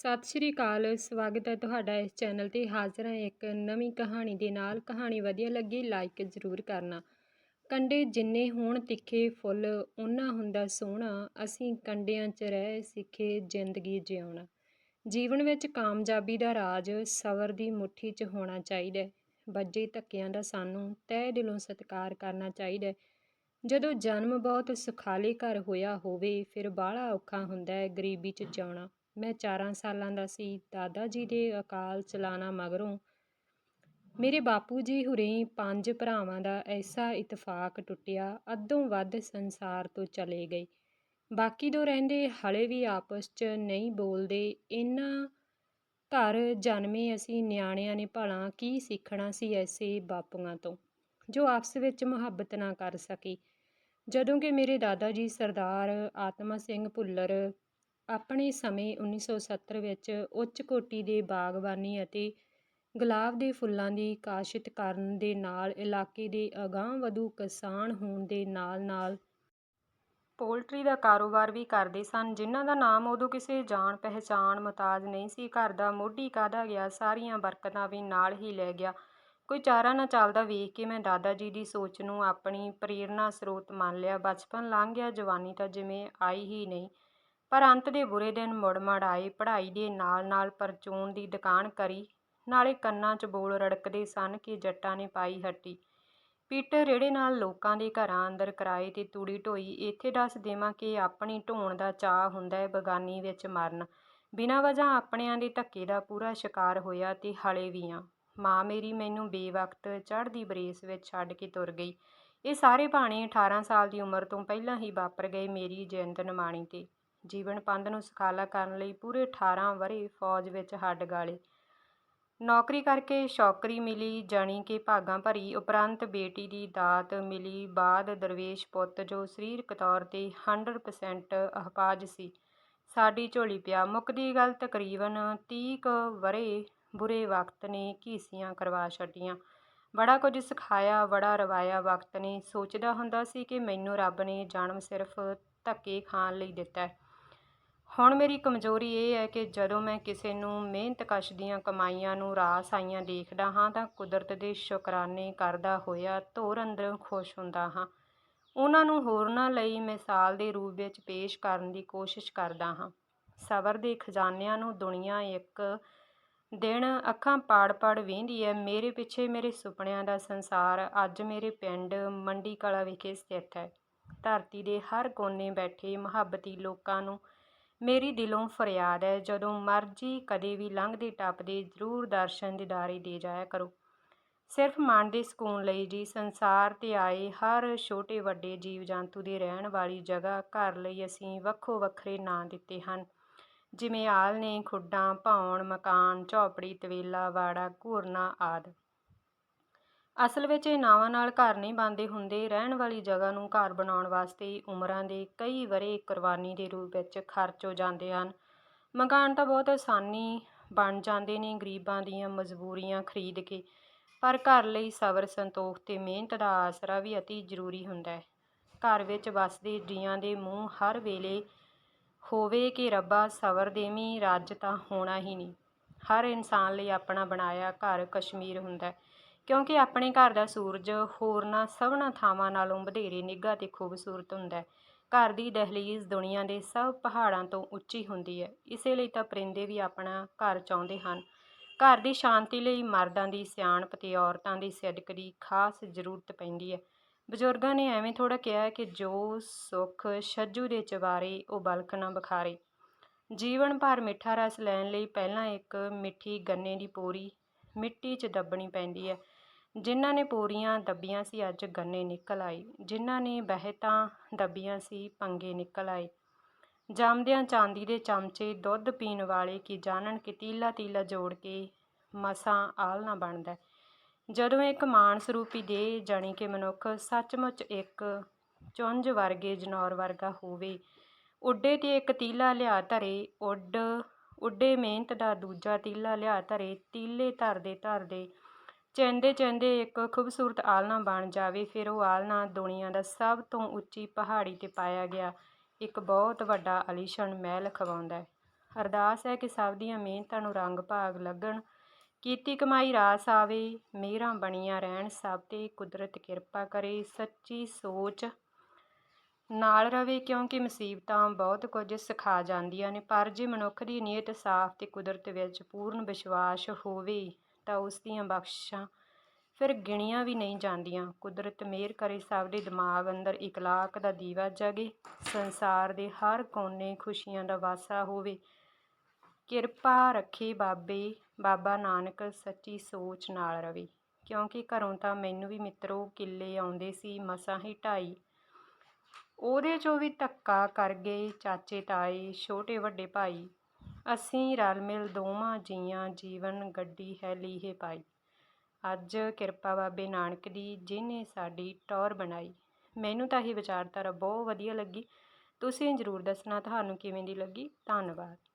ਸਤਿ ਸ਼੍ਰੀ ਅਕਾਲ, ਸਵਾਗਤ ਹੈ ਤੁਹਾਡਾ ਇਸ ਚੈਨਲ ਤੇ ਹਾਜ਼ਰ ਹਾਂ ਇੱਕ ਨਵੀਂ ਕਹਾਣੀ ਦੇ ਨਾਲ। ਕਹਾਣੀ ਵਧੀਆ ਲੱਗੀ ਲਾਈਕ ਜ਼ਰੂਰ ਕਰਨਾ। ਕੰਡੇ ਜਿੰਨੇ ਹੋਣ ਤਿੱਖੇ ਫੁੱਲ ਉਹਨਾਂ ਹੁੰਦਾ ਸੋਹਣਾ। ਅਸੀਂ ਕੰਡਿਆਂ 'ਚ ਰਹਿ ਸਿੱਖੇ ਜ਼ਿੰਦਗੀ ਜਿਉਣਾ। ਜੀਵਨ ਵਿੱਚ ਕਾਮਯਾਬੀ ਦਾ ਰਾਜ ਸਬਰ ਦੀ ਮੁੱਠੀ 'ਚ ਹੋਣਾ ਚਾਹੀਦਾ ਵੱਜੇ ਧੱਕਿਆਂ ਦਾ ਸਾਨੂੰ ਤਹਿ ਦਿਲੋਂ ਸਤਿਕਾਰ ਕਰਨਾ ਚਾਹੀਦਾ ਜਦੋਂ ਜਨਮ ਬਹੁਤ ਸੁਖਾਲੇ ਘਰ ਹੋਇਆ ਹੋਵੇ, ਫਿਰ ਬਾਹਲਾ ਔਖਾ ਹੁੰਦਾ ਹੈ ਗਰੀਬੀ 'ਚ ਜਿਉਣਾ ਮੈਂ ਚਾਰਾਂ ਸਾਲਾਂ ਦਾ ਸੀ, ਦਾਦਾ ਜੀ ਦੇ ਅਕਾਲ ਚਲਾਣਾ ਮਗਰੋਂ ਮੇਰੇ ਬਾਪੂ ਜੀ ਹੁਰੇ ਪੰਜ ਭਰਾਵਾਂ ਦਾ ਐਸਾ ਇਤਫਾਕ ਟੁੱਟਿਆ, ਅੱਧੋਂ ਵੱਧ ਸੰਸਾਰ ਤੋਂ ਚਲੇ ਗਏ। ਬਾਕੀ ਦੋ ਰਹਿੰਦੇ, ਹਲੇ ਵੀ ਆਪਸ 'ਚ ਨਹੀਂ ਬੋਲਦੇ। ਇਹਨਾਂ ਘਰ ਜਨਮੇ ਅਸੀਂ ਨਿਆਣਿਆਂ ਨੇ ਭਲਾ ਕੀ ਸਿੱਖਣਾ ਸੀ ਐਸੇ ਬਾਪੂਆਂ ਤੋਂ, ਜੋ ਆਪਸ ਵਿੱਚ ਮੁਹੱਬਤ ਨਾ ਕਰ ਸਕੇ। ਜਦੋਂ ਕਿ ਮੇਰੇ ਦਾਦਾ ਜੀ ਸਰਦਾਰ ਆਤਮਾ ਸਿੰਘ ਭੁੱਲਰ ਆਪਣੇ ਸਮੇਂ 1970 ਵਿੱਚ ਉੱਚ ਕੋਟੀ ਦੇ ਬਾਗਬਾਨੀ ਅਤੇ ਗੁਲਾਬ ਦੇ ਫੁੱਲਾਂ ਦੀ ਕਾਸ਼ਤ ਕਰਨ ਦੇ ਨਾਲ ਇਲਾਕੇ ਦੇ ਅਗਾਂਹ ਵਧੂ ਕਿਸਾਨ ਹੋਣ ਦੇ ਨਾਲ ਨਾਲ ਪੋਲਟਰੀ ਦਾ ਕਾਰੋਬਾਰ ਵੀ ਕਰਦੇ ਸਨ, ਜਿਨ੍ਹਾਂ ਦਾ ਨਾਮ ਉਦੋਂ ਕਿਸੇ ਜਾਣ ਪਹਿਚਾਣ ਮੁਤਾਜ ਨਹੀਂ ਸੀ। ਘਰ ਦਾ ਮੋਢੀ ਕਾਹਦਾ ਗਿਆ, ਸਾਰੀਆਂ ਬਰਕਤਾਂ ਵੀ ਨਾਲ ਹੀ ਲੈ ਗਿਆ। ਕੋਈ ਚਾਰਾ ਨਾ ਚੱਲਦਾ ਵੇਖ ਕੇ ਮੈਂ ਦਾਦਾ ਜੀ ਦੀ ਸੋਚ ਨੂੰ ਆਪਣੀ ਪ੍ਰੇਰਨਾ ਸਰੋਤ ਮੰਨ ਲਿਆ। ਬਚਪਨ ਲੰਘ ਗਿਆ, ਜਵਾਨੀ ਤਾਂ ਜਿਵੇਂ ਆਈ ਹੀ ਨਹੀਂ। ਪਰ ਅੰਤ ਦੇ ਬੁਰੇ ਦਿਨ ਮੁੜ ਮੜ ਆਏ। ਪੜ੍ਹਾਈ ਦੇ ਨਾਲ ਨਾਲ ਪਰਚੂਨ ਦੀ ਦੁਕਾਨ ਕਰੀ। ਨਾਲੇ ਕੰਨਾਂ 'ਚ ਬੋਲ ਰੜਕਦੇ ਸਨ ਕਿ ਜੱਟਾਂ ਨੇ ਪਾਈ ਹੱਟੀ। ਪਿੱਟ ਰੇੜੇ ਨਾਲ ਲੋਕਾਂ ਦੇ ਘਰਾਂ ਅੰਦਰ ਕਿਰਾਏ ਤੇ ਤੂੜੀ ਢੋਈ। ਇੱਥੇ ਦੱਸ ਦੇਵਾਂ ਕਿ ਆਪਣੀ ਢੋਣ ਦਾ ਚਾਅ ਹੁੰਦਾ ਬਗਾਨੀ ਵਿੱਚ ਮਰਨ। ਬਿਨਾਂ ਵਜ੍ਹਾ ਆਪਣਿਆਂ ਦੇ ਧੱਕੇ ਦਾ ਪੂਰਾ ਸ਼ਿਕਾਰ ਹੋਇਆ ਤੇ ਹਲੇ ਵੀ ਆ। ਮਾਂ ਮੇਰੀ ਮੈਨੂੰ ਬੇਵਕਤ ਚੜ੍ਹਦੀ ਬਰੇਸ ਵਿੱਚ ਛੱਡ ਕੇ ਤੁਰ ਗਈ। ਇਹ ਸਾਰੇ ਭਾਣੇ ਅਠਾਰਾਂ ਸਾਲ ਦੀ ਉਮਰ ਤੋਂ ਪਹਿਲਾਂ ਹੀ ਵਾਪਰ ਗਏ ਮੇਰੀ ਜਿੰਦ ਨਿਮਾਣੀ ਤੇ। ਜੀਵਨ ਪੰਧ ਨੂੰ ਸੁਖਾਲਾ ਕਰਨ ਲਈ ਪੂਰੇ 18 ਵਰ੍ਹੇ ਫੌਜ ਵਿੱਚ ਹੱਡ ਗਾਲੇ। ਨੌਕਰੀ ਕਰਕੇ ਸ਼ੌਕਰੀ ਮਿਲੀ, ਜਾਣੀ ਕਿ ਭਾਗਾਂ ਭਰੀ, ਉਪਰੰਤ ਬੇਟੀ ਦੀ ਦਾਤ ਮਿਲੀ। ਬਾਅਦ ਦਰਵੇਸ਼ ਪੁੱਤ, ਜੋ ਸਰੀਰਕ ਤੌਰ ਤੇ 100% ਅਹਪਾਜ ਸੀ, ਸਾਡੀ ਝੋਲੀ ਪਿਆ। ਮੁੱਕਦੀ ਗੱਲ ਤਕਰੀਬਨ 30 ਕੁ ਵਰੇ ਬੁਰੇ ਵਕਤ ਨੇ ਘੀਸੀਆਂ ਕਰਵਾ ਛੱਡੀਆਂ। ਬੜਾ ਕੁਝ ਸਿਖਾਇਆ, ਬੜਾ ਰਵਾਇਆ ਵਕਤ ਨੇ। ਸੋਚਦਾ ਹੁੰਦਾ ਸੀ ਕਿ ਮੈਨੂੰ ਰੱਬ ਨੇ ਜਨਮ ਸਿਰਫ ਧੱਕੇ ਖਾਣ ਲਈ ਦਿੱਤਾ ਹੈ। ਹੁਣ ਮੇਰੀ ਕਮਜ਼ੋਰੀ ਇਹ ਹੈ ਕਿ ਜਦੋਂ ਮੈਂ ਕਿਸੇ ਨੂੰ ਮਿਹਨਤਕਸ਼ ਦੀਆਂ ਕਮਾਈਆਂ ਨੂੰ ਰਾਸ ਆਈਆਂ ਦੇਖਦਾ ਹਾਂ ਤਾਂ ਕੁਦਰਤ ਦੇ ਸ਼ੁਕਰਾਨੇ ਕਰਦਾ ਹੋਇਆ ਧੁਰ ਅੰਦਰੋਂ ਖੁਸ਼ ਹੁੰਦਾ ਹਾਂ। ਉਹਨਾਂ ਨੂੰ ਹੋਰਨਾਂ ਲਈ ਮਿਸਾਲ ਦੇ ਰੂਪ ਵਿੱਚ ਪੇਸ਼ ਕਰਨ ਦੀ ਕੋਸ਼ਿਸ਼ ਕਰਦਾ ਹਾਂ। ਸਬਰ ਦੇ ਖਜ਼ਾਨਿਆਂ ਨੂੰ ਦੁਨੀਆ ਇੱਕ ਦਿਨ ਅੱਖਾਂ ਪਾੜ ਪਾੜ ਵੇਂਦੀ ਹੈ। ਮੇਰੇ ਪਿੱਛੇ ਮੇਰੇ ਸੁਪਨਿਆਂ ਦਾ ਸੰਸਾਰ ਅੱਜ ਮੇਰੇ ਪਿੰਡ ਮੰਡੀ ਕਲਾ ਵਿਖੇ ਸਥਿਤ ਹੈ। ਧਰਤੀ ਦੇ ਹਰ ਕੋਨੇ ਬੈਠੇ ਮੁਹੱਬਤੀ ਲੋਕਾਂ ਨੂੰ ਮੇਰੀ ਦਿਲੋਂ ਫਰਿਆਦ ਹੈ, ਜਦੋਂ ਮਰਜ਼ੀ ਕਦੇ ਵੀ ਲੰਘਦੇ ਟੱਪਦੇ ਜ਼ਰੂਰ ਦਰਸ਼ਨ ਦੀਦਾਰੇ ਦੇ ਜਾਇਆ ਕਰੋ। ਸਿਰਫ ਮਨ ਦੇ ਸਕੂਨ ਲਈ ਜੀ, ਸੰਸਾਰ ਤੇ ਆਏ ਹਰ ਛੋਟੇ ਵੱਡੇ ਜੀਵ ਜੰਤੂ ਦੇ ਰਹਿਣ ਵਾਲੀ ਜਗ੍ਹਾ ਘਰ ਲਈ ਅਸੀਂ ਵੱਖੋ ਵੱਖਰੇ ਨਾਂ ਦਿੱਤੇ ਹਨ। ਜਿਵੇਂ ਆਲ ਨੇ ਖੁੱਡਾਂ, ਭੌਣ, ਮਕਾਨ, ਝੌਪੜੀ, ਤਵੇਲਾ, ਵਾੜਾ, ਘੂਰਨਾ ਆਦਿ। ਅਸਲ ਵਿੱਚ ਇਹ ਨਾਵਾਂ ਨਾਲ ਘਰ ਨਹੀਂ ਬਣਦੇ ਹੁੰਦੇ, ਰਹਿਣ ਵਾਲੀ ਜਗ੍ਹਾ ਨੂੰ ਘਰ ਬਣਾਉਣ ਵਾਸਤੇ ਉਮਰਾਂ ਦੇ ਕਈ ਵਰੇ ਕੁਰਬਾਨੀ ਦੇ ਰੂਪ ਵਿੱਚ ਖਰਚ ਹੋ ਜਾਂਦੇ ਹਨ। ਮਕਾਨ ਤਾਂ ਬਹੁਤ ਆਸਾਨੀ ਬਣ ਜਾਂਦੇ ਨੇ, ਗਰੀਬਾਂ ਦੀਆਂ ਮਜਬੂਰੀਆਂ ਖਰੀਦ ਕੇ, ਪਰ ਘਰ ਲਈ ਸਬਰ, ਸੰਤੋਖ ਤੇ ਮਿਹਨਤ ਦਾ ਆਸਰਾ ਵੀ ਅਤੀ ਜ਼ਰੂਰੀ ਹੁੰਦਾ ਹੈ। ਘਰ ਵਿੱਚ ਵਸਦੇ ਜੀਆਂ ਦੇ ਮੂੰਹ ਹਰ ਵੇਲੇ ਹੋਵੇ ਕਿ ਰੱਬਾ ਸਬਰ ਦੇਵੀਂ ਰੱਜ ਤਾਂ ਹੋਣਾ ਹੀ ਨਹੀਂ। ਹਰ ਇਨਸਾਨ ਲਈ ਆਪਣਾ ਬਣਾਇਆ ਘਰ ਕਸ਼ਮੀਰ ਹੁੰਦਾ ਕਿਉਂਕਿ ਆਪਣੇ ਘਰ ਦਾ ਸੂਰਜ ਹੋਰਨਾਂ ਸਭਨਾਂ ਥਾਵਾਂ ਨਾਲੋਂ ਵਧੇਰੇ ਨਿੱਘਾ ਅਤੇ ਖੂਬਸੂਰਤ ਹੁੰਦਾ ਹੈ। ਘਰ ਦੀ ਦਹਿਲੀਜ਼ ਦੁਨੀਆ ਦੇ ਸਭ ਪਹਾੜਾਂ ਤੋਂ ਉੱਚੀ ਹੁੰਦੀ ਹੈ। ਇਸੇ ਲਈ ਤਾਂ ਪਰਿੰਦੇ ਵੀ ਆਪਣਾ ਘਰ ਚਾਹੁੰਦੇ ਹਨ। ਘਰ ਦੀ ਸ਼ਾਂਤੀ ਲਈ ਮਰਦਾਂ ਦੀ ਸਿਆਣਪ ਅਤੇ ਔਰਤਾਂ ਦੀ ਸਿਦਕ ਦੀ ਖਾਸ ਜ਼ਰੂਰਤ ਪੈਂਦੀ ਹੈ। ਬਜ਼ੁਰਗਾਂ ਨੇ ਐਵੇਂ ਥੋੜ੍ਹਾ ਕਿਹਾ ਕਿ ਜੋ ਸੁੱਖ ਛੱਜੂ ਦੇ ਚਵਾਰੇ ਉਹ ਬਲਖ ਨਾ ਬਖਾਰੇ। ਜੀਵਨ ਭਰ ਮਿੱਠਾ ਰਸ ਲੈਣ ਲਈ ਪਹਿਲਾਂ ਇੱਕ ਮਿੱਠੀ ਗੰਨੇ ਦੀ ਪੋਰੀ ਮਿੱਟੀ 'ਚ ਦੱਬਣੀ ਪੈਂਦੀ ਹੈ। ਜਿਨ੍ਹਾਂ ਨੇ ਪੋਰੀਆਂ ਦੱਬੀਆਂ ਸੀ, ਅੱਜ ਗੰਨੇ ਨਿਕਲ ਆਏ। ਜਿਨ੍ਹਾਂ ਨੇ ਬਹਿਤਾਂ ਦੱਬੀਆਂ ਸੀ, ਪੰਗੇ ਨਿਕਲ ਆਏ। ਜੰਮਦਿਆਂ ਚਾਂਦੀ ਦੇ ਚਮਚੇ ਦੁੱਧ ਪੀਣ ਵਾਲੇ ਕੀ ਜਾਣਨ ਕਿ ਤੀਲਾ ਤੀਲਾ ਜੋੜ ਕੇ ਮਸਾਂ ਆਲਣਾ ਬਣਦਾ। ਜਦੋਂ ਇੱਕ ਮਾਨ ਸਰੂਪੀ ਦੇ ਜਾਣੀ ਕਿ ਮਨੁੱਖ ਸੱਚਮੁੱਚ ਇੱਕ ਚੁੰਝ ਵਰਗੇ ਜਨੌਰ ਵਰਗਾ ਹੋਵੇ, ਉੱਡੇ ਤੇ ਇੱਕ ਤੀਲਾ ਲਿਆ ਧਰੇ, ਉੱਡ, ਉੱਡੇ ਮਿਹਨਤ ਦਾ ਦੂਜਾ ਤੀਲਾ ਲਿਆ ਧਰੇ, ਤੀਲੇ ਧਰਦੇ ਧਰਦੇ ਚੈਂਦੇ ਚੈਂਦੇ ਇੱਕ ਖੂਬਸੂਰਤ ਆਲਣਾ ਬਣ ਜਾਵੇ, ਫਿਰ ਉਹ ਆਲਣਾ ਦੁਨੀਆ ਦਾ ਸਭ ਤੋਂ ਉੱਚੀ ਪਹਾੜੀ ਤੇ ਪਾਇਆ ਗਿਆ ਇੱਕ ਬਹੁਤ ਵੱਡਾ ਅਲੀਸ਼ਾਨ ਮਹਿਲ ਖਵਾਉਂਦਾ ਹੈ। ਅਰਦਾਸ ਹੈ ਕਿ ਸਭ ਦੀਆਂ ਮਿਹਨਤਾਂ ਨੂੰ ਰੰਗ ਭਾਗ ਲੱਗਣ, ਕੀਤੀ ਕਮਾਈ ਰਾਸ ਆਵੇ, ਮਿਹਰਾਂ ਬਣੀਆਂ ਰਹਿਣ, ਸਭ ਤੇ ਕੁਦਰਤ ਕਿਰਪਾ ਕਰੇ, ਸੱਚੀ ਸੋਚ ਨਾਲ ਰਵੇ, ਕਿਉਂਕਿ ਮੁਸੀਬਤਾਂ ਬਹੁਤ ਕੁਝ ਸਿਖਾ ਜਾਂਦੀਆਂ ਨੇ, ਪਰ ਜੇ ਮਨੁੱਖ ਦੀ ਨੀਅਤ ਸਾਫ਼ ਤੇ ਕੁਦਰਤ ਵਿੱਚ ਪੂਰਨ ਵਿਸ਼ਵਾਸ ਹੋਵੇ ਤਾਂ ਉਸ ਦੀਆਂ ਬਖਸ਼ਾਂ ਫਿਰ ਗਿਣੀਆਂ ਵੀ ਨਹੀਂ ਜਾਂਦੀਆਂ। ਕੁਦਰਤ ਮਿਹਰ ਕਰੇ ਸਭ ਦੇ ਦਿਮਾਗ ਅੰਦਰ ਇਕਲਾਕ ਦਾ ਦੀਵਾ ਜਗੇ। ਸੰਸਾਰ ਦੇ ਹਰ ਕੋਨੇ ਖੁਸ਼ੀਆਂ ਦਾ ਵਾਸਾ ਹੋਵੇ। ਕਿਰਪਾ ਰੱਖੇ ਬਾਬੇ, ਬਾਬਾ ਨਾਨਕ ਸੱਚੀ ਸੋਚ ਨਾਲ ਰਵੇ। ਕਿਉਂਕਿ ਘਰੋਂ ਤਾਂ ਮੈਨੂੰ ਵੀ ਮਿੱਤਰੋ, ਕਿੱਲੇ ਆਉਂਦੇ ਸੀ ਮਸਾਂ ਹੀ ਢਾਈ। ਉਹਦੇ ਚੋਂ ਵੀ ਧੱਕਾ ਕਰ ਗਏ ਚਾਚੇ ਤਾਏ ਛੋਟੇ ਵੱਡੇ ਭਾਈ। ਅਸੀਂ ਰਲ ਮਿਲ ਦੋਵਾਂ ਜੀਆਂ ਜੀਵਨ ਗੱਡੀ ਹੈ ਲੀਹੇ ਪਾਈ। ਅੱਜ ਕਿਰਪਾ ਬਾਬੇ ਨਾਨਕ ਦੀ ਜਿਹਨੇ ਸਾਡੀ ਟੌਰ ਬਣਾਈ। ਮੈਨੂੰ ਤਾਂ ਇਹ ਵਿਚਾਰਧਾਰਾ ਬਹੁਤ ਵਧੀਆ ਲੱਗੀ। ਤੁਸੀਂ ਜ਼ਰੂਰ ਦੱਸਣਾ ਤੁਹਾਨੂੰ ਕਿਵੇਂ ਦੀ ਲੱਗੀ। ਧੰਨਵਾਦ।